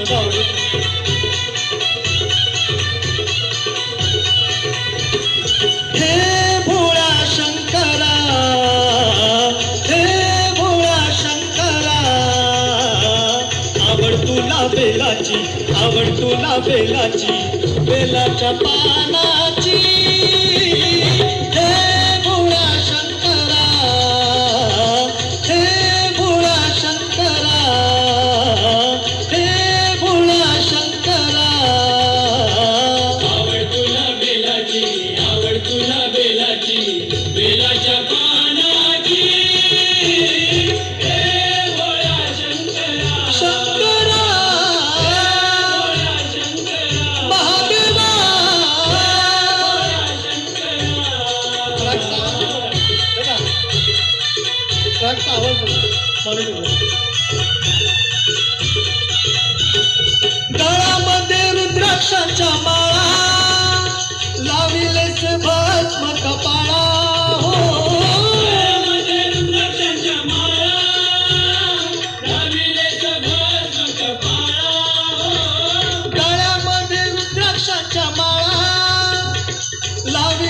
कसं आवडलं हे भोळा शंकरा हे भोळा शंकरा आवड तुला बेलाची आवड तुला बेलाची बेलाच्या पानाची. बोला. गळामध्ये रुद्राक्षाच्या माळा लाविलेस भस्म कपाळा हो गळ्यामध्ये रुद्राक्षाच्या माळा, लाविलेचा भस्म कपाळा. गळ्यामध्ये रुद्राक्षाच्या माळा लाविलेस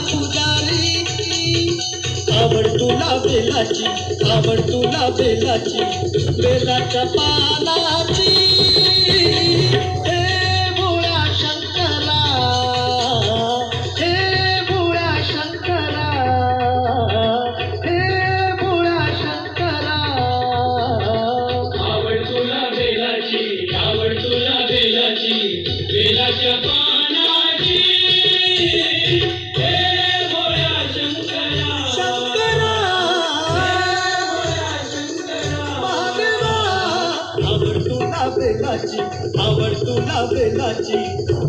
पुजारी आवड तुला बेलाची आवड तुला बेलाची बेलाच्या पानाची. हे भोळा शंकरा हे शंकरा हे भोळा शंकरा. आवड तुला बेलाची आवड तुला बेलाची बेलाच्या आवड तुला बेलाची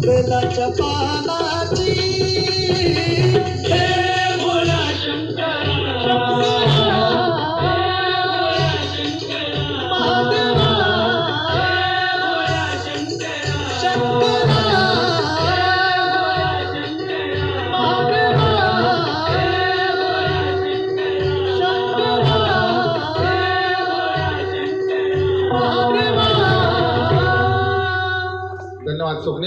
बेलाच्या पानाची. Microsoft